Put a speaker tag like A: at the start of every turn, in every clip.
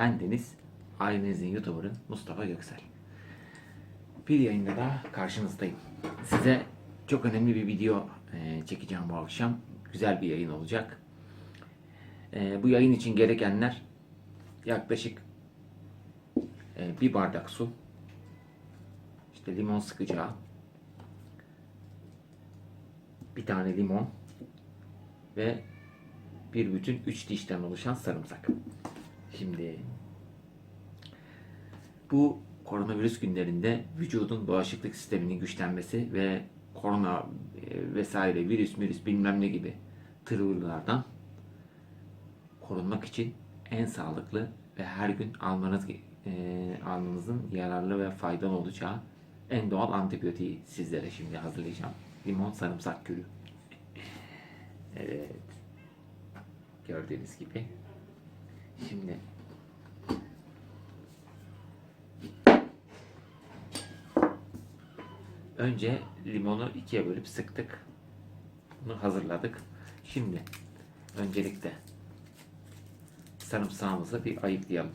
A: Ben Deniz, ailenizin YouTuber'ı Mustafa Göksel. Bir yayında daha karşınızdayım. Size çok önemli bir video e, çekeceğim bu akşam. Güzel bir yayın olacak. E, bu yayın için gerekenler yaklaşık e, bir bardak su, işte limon sıkacağı, bir tane limon, ve bir bütün 3 dişten oluşan sarımsak. Şimdi bu koronavirüs günlerinde vücudun bağışıklık sisteminin güçlenmesi ve korona e, vesaire virüs virüs bilmem ne gibi tırvırlardan korunmak için en sağlıklı ve her gün almanız e, almanızın yararlı ve faydalı olacağı en doğal antibiyotiği sizlere şimdi hazırlayacağım. Limon sarımsak kürü. Evet. Gördüğünüz gibi. Şimdi önce limonu ikiye bölüp sıktık. Bunu hazırladık. Şimdi öncelikle sarımsağımızı bir ayıklayalım.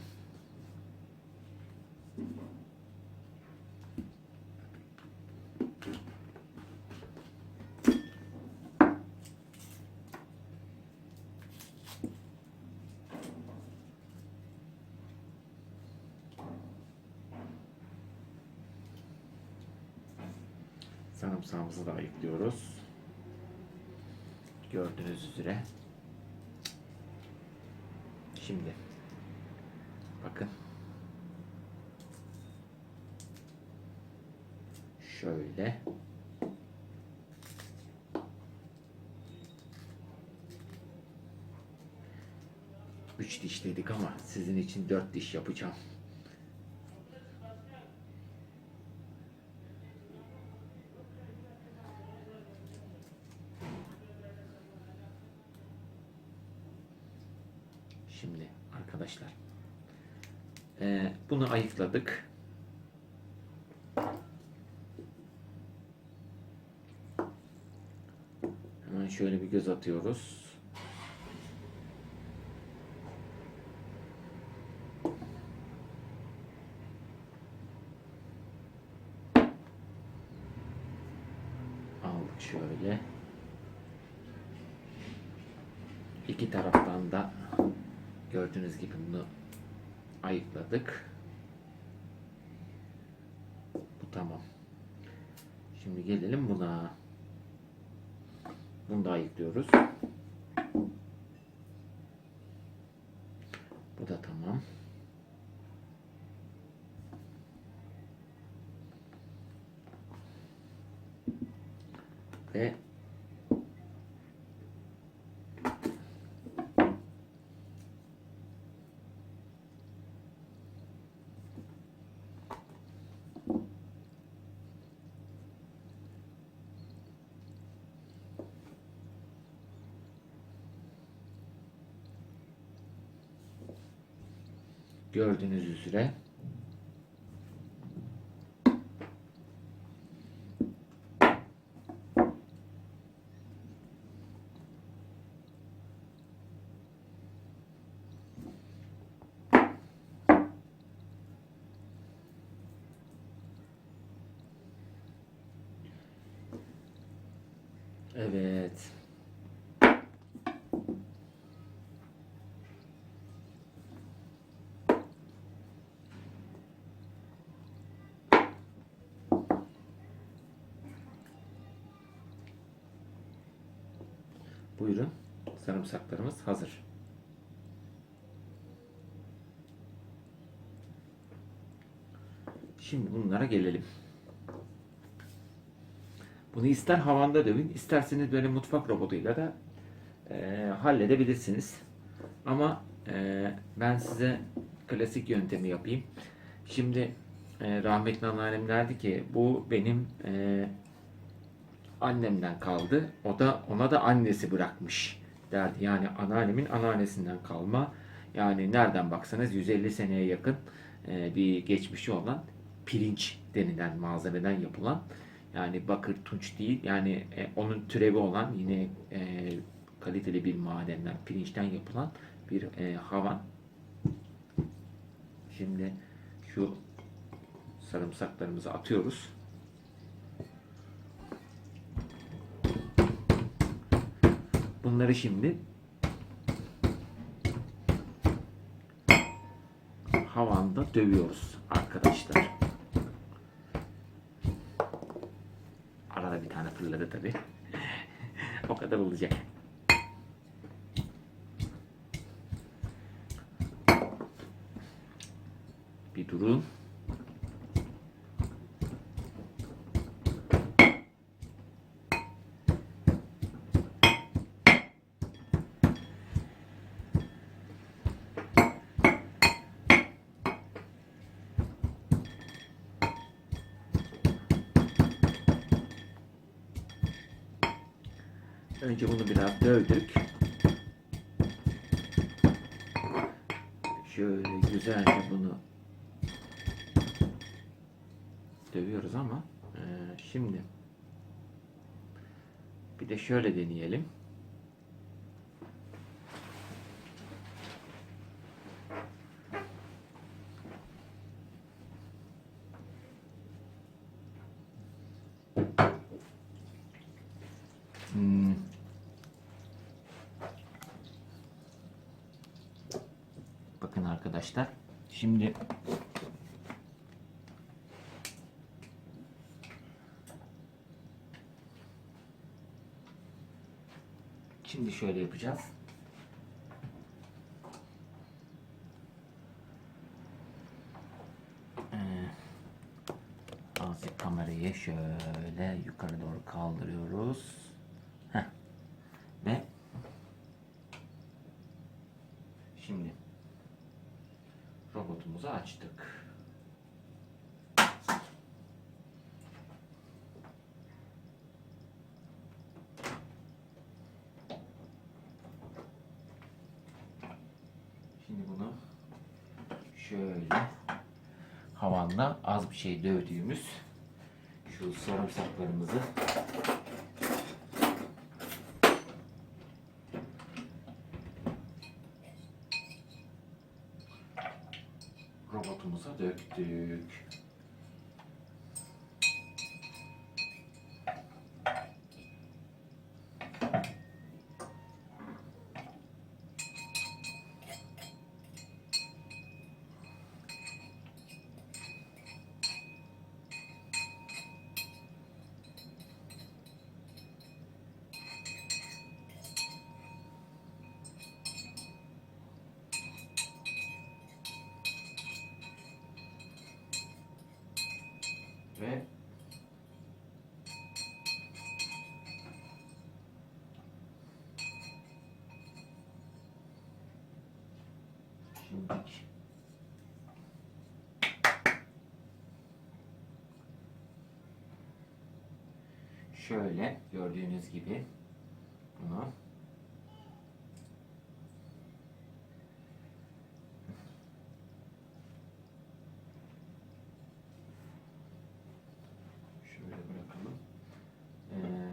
A: Sarımsağımızı da ayıklıyoruz. Gördüğünüz üzere. Şimdi bakın şöyle üç diş dedik ama sizin için dört diş yapacağım. Şimdi arkadaşlar eee, bunu ayıkladık. Hemen şöyle bir göz atıyoruz. Aldık şöyle. İki taraftan da gördüğünüz gibi bunu ayıkladık. Bu tamam. Şimdi gelelim buna. Bunu da ayıklıyoruz. Bu da tamam. Ve gördüğünüz üzere Evet. Buyurun. Sarımsaklarımız hazır. Şimdi bunlara gelelim. Bunu ister havanda dövün, isterseniz böyle mutfak robotuyla da e, halledebilirsiniz. Ama e, ben size klasik yöntemi yapayım. Şimdi e, rahmetli anneannem derdi ki bu benim e, annemden kaldı. O da ona da annesi bırakmış derdi. Yani anneannemin anneannesinden kalma. Yani nereden baksanız 150 seneye yakın e, bir geçmişi olan pirinç denilen malzemeden yapılan yani bakır tunç değil yani e, onun türevi olan yine e, kaliteli bir madenden, pirinçten yapılan bir havan. Şimdi şu sarımsaklarımızı atıyoruz. Bunları şimdi havanda dövüyoruz arkadaşlar. Arada bir tane fırladı tabi. o kadar olacak. Önce bunu biraz dövdük. Şöyle güzelce bunu dövüyoruz ama e, şimdi bir de şöyle deneyelim. Hmm. Bakın arkadaşlar. Şimdi Şimdi şöyle yapacağız. Ee, azıcık kamerayı şöyle yukarı doğru kaldırıyoruz. Heh. Ve şimdi robotumuzu açtık. Şimdi bunu şöyle havanda az bir şey dövdüğümüz şu sarımsaklarımızı robotumuza şimdi şöyle gördüğünüz gibi bunu Şöyle bırakalım. Ee,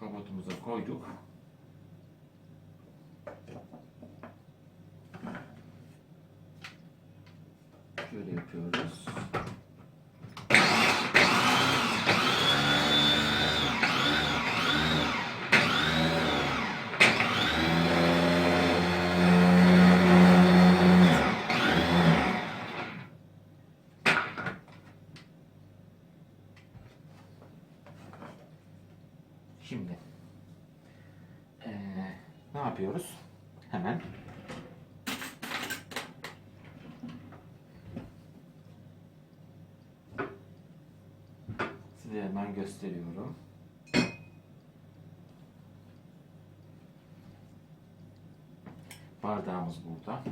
A: robotumuza koyduk. Şöyle yapıyoruz. Şimdi ee, ne yapıyoruz? Hemen size hemen gösteriyorum. Bardağımız burada.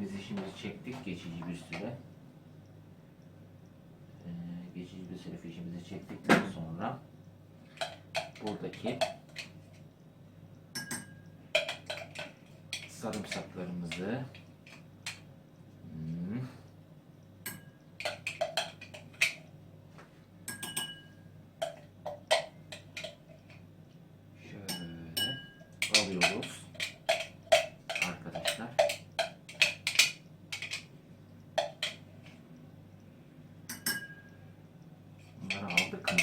A: Fişimizi şimdi çektik geçici bir süre. Ee, geçici bir süre fişimizi çektikten sonra buradaki sarımsaklarımızı Hmm. şöyle alıyoruz arkadaşlar. Bunları aldık mı?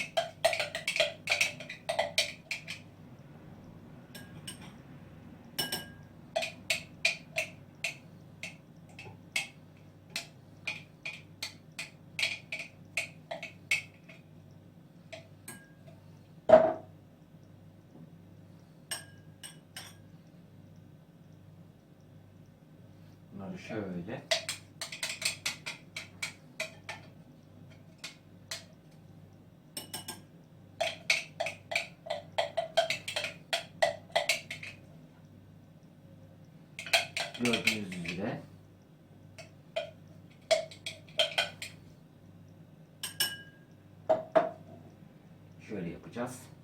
A: Bunları şöyle gördüğünüz üzere şöyle yapacağız.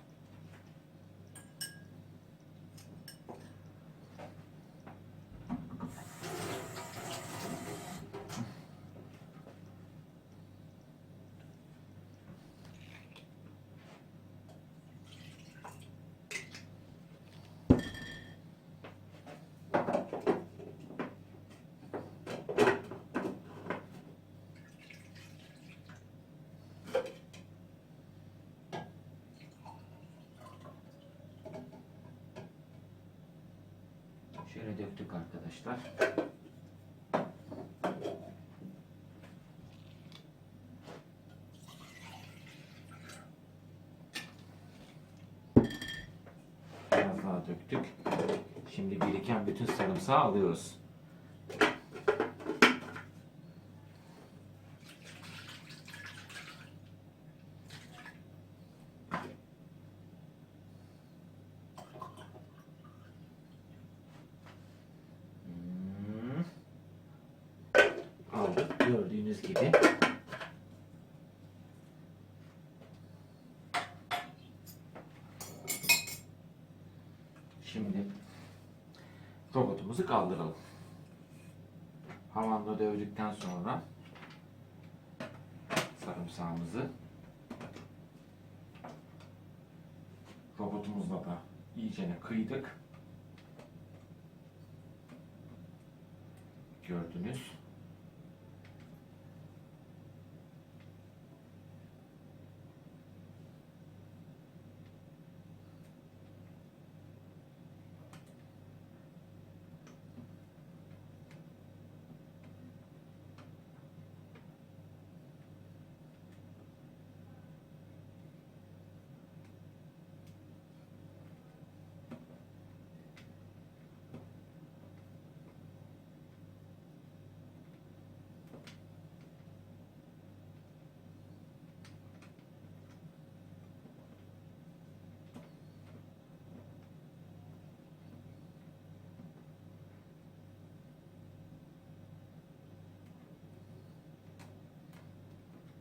A: Şöyle döktük arkadaşlar. Biraz daha döktük. Şimdi biriken bütün sarımsağı alıyoruz. Hmm. Aldık gördüğünüz gibi. Şimdi robotumuzu kaldıralım. Havanda dövdükten sonra sarımsağımızı robotumuzla da iyicene kıydık. Gördünüz.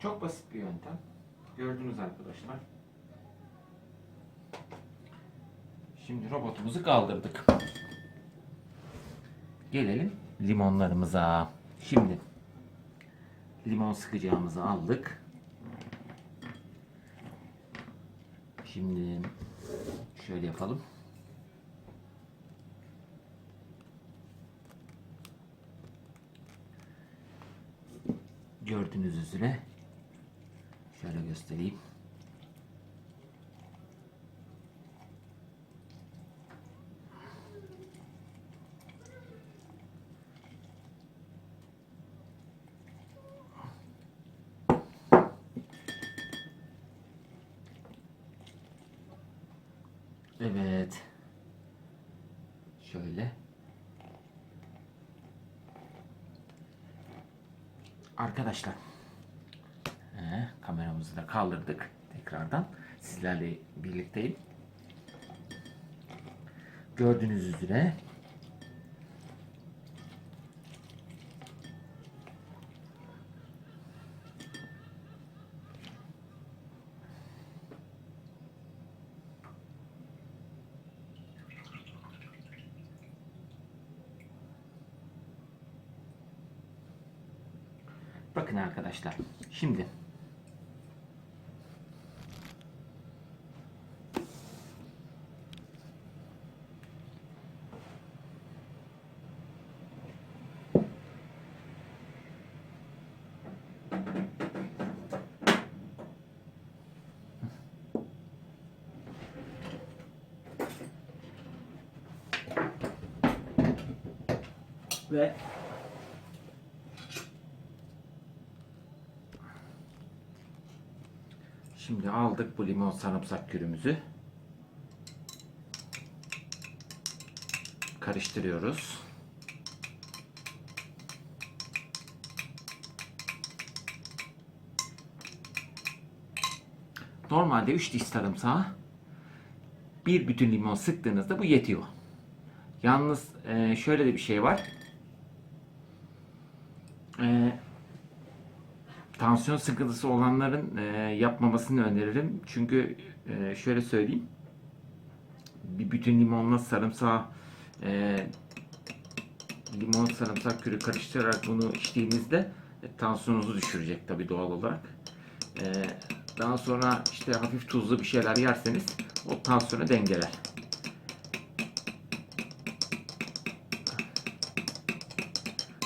A: Çok basit bir yöntem. Gördünüz arkadaşlar. Şimdi robotumuzu kaldırdık. Gelelim limonlarımıza. Şimdi limon sıkacağımızı aldık. Şimdi şöyle yapalım. Gördüğünüz üzere şöyle göstereyim. Evet. Şöyle. Arkadaşlar. Kameramızı da kaldırdık tekrardan. Sizlerle birlikteyim. Gördüğünüz üzere Bakın arkadaşlar. Şimdi ve Şimdi aldık bu limon sarımsak kürümüzü. Karıştırıyoruz. Normalde 3 diş sarımsağı bir bütün limon sıktığınızda bu yetiyor. Yalnız e, şöyle de bir şey var. E, tansiyon sıkıntısı olanların e, yapmamasını öneririm. Çünkü e, şöyle söyleyeyim. Bir bütün limonla sarımsağı e, limon sarımsak kürü karıştırarak bunu içtiğinizde e, tansiyonunuzu düşürecek tabii doğal olarak. E, daha sonra işte hafif tuzlu bir şeyler yerseniz o tansiyonu dengeler.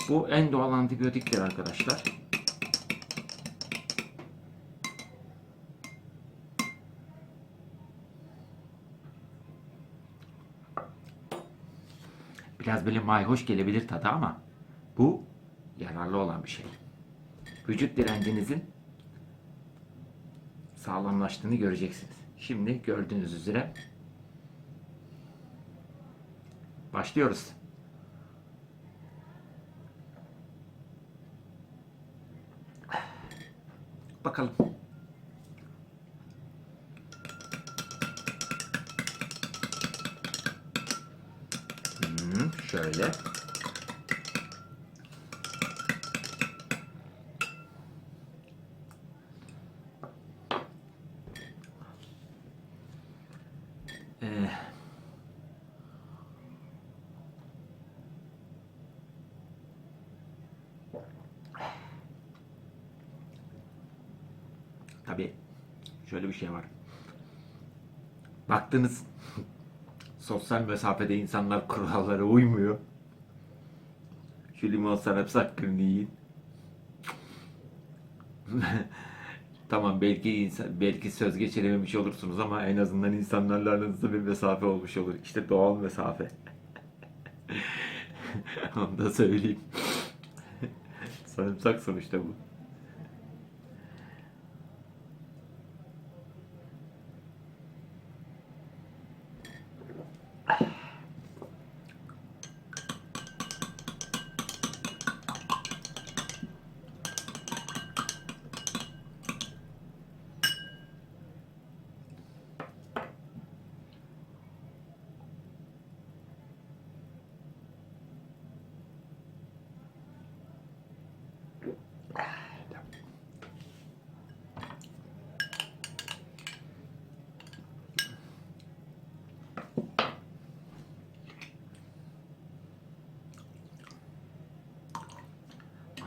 A: Bu en doğal antibiyotiktir arkadaşlar. Biraz böyle mayhoş gelebilir tadı ama bu yararlı olan bir şey. Vücut direncinizin sağlamlaştığını göreceksiniz. Şimdi gördüğünüz üzere başlıyoruz. Bakalım. Ee, tabii şöyle bir şey var. Baktınız sosyal mesafede insanlar kurallara uymuyor. Şu limon sarımsak kürünü yiyin. Tamam belki insan, belki söz geçirememiş olursunuz ama en azından insanlarla aranızda bir mesafe olmuş olur. İşte doğal mesafe. Onu da söyleyeyim. Sarımsak sonuçta bu.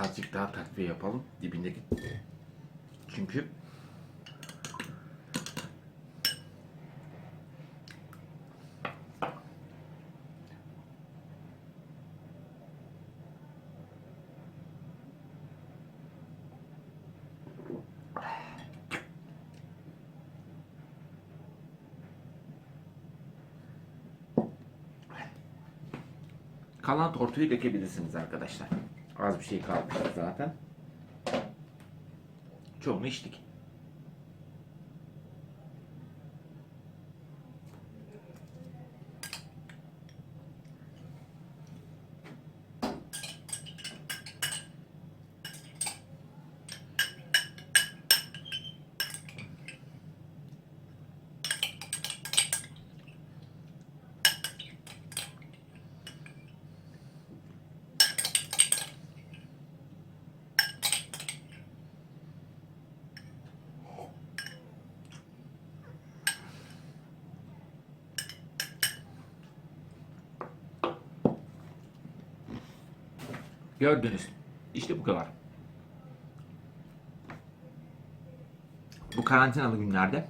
A: Azıcık daha takviye yapalım dibindeki. Çünkü kalan tortuyu dökebilirsiniz arkadaşlar. Az bir şey kalmıştı zaten. Çoğunu içtik. Gördünüz. İşte bu kadar. bu karantinalı günlerde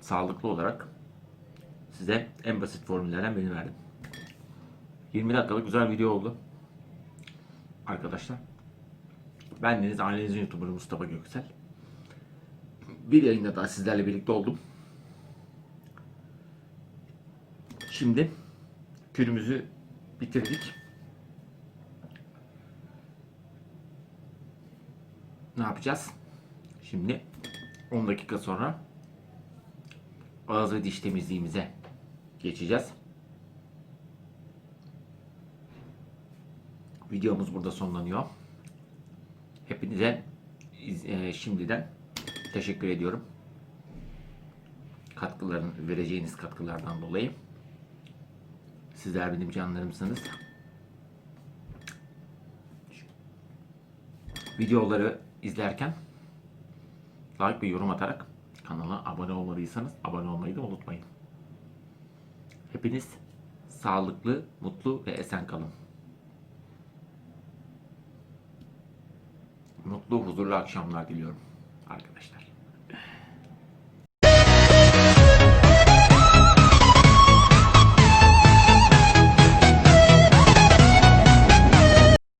A: sağlıklı olarak size en basit formüllerden birini verdim. 20 dakikalık güzel video oldu. Arkadaşlar. Ben Deniz ailenizin YouTuber'ı Mustafa Göksel. Bir yayında daha sizlerle birlikte oldum. Şimdi kürümüzü bitirdik. Ne yapacağız? Şimdi 10 dakika sonra ağız ve diş temizliğimize geçeceğiz. Videomuz burada sonlanıyor. Hepinize iz- e, şimdiden teşekkür ediyorum. Katkıların, vereceğiniz katkılardan dolayı. Sizler benim canlarımsınız. Videoları izlerken like ve yorum atarak kanala abone olmadıysanız abone olmayı da unutmayın. Hepiniz sağlıklı, mutlu ve esen kalın. Mutlu, huzurlu akşamlar diliyorum arkadaşlar.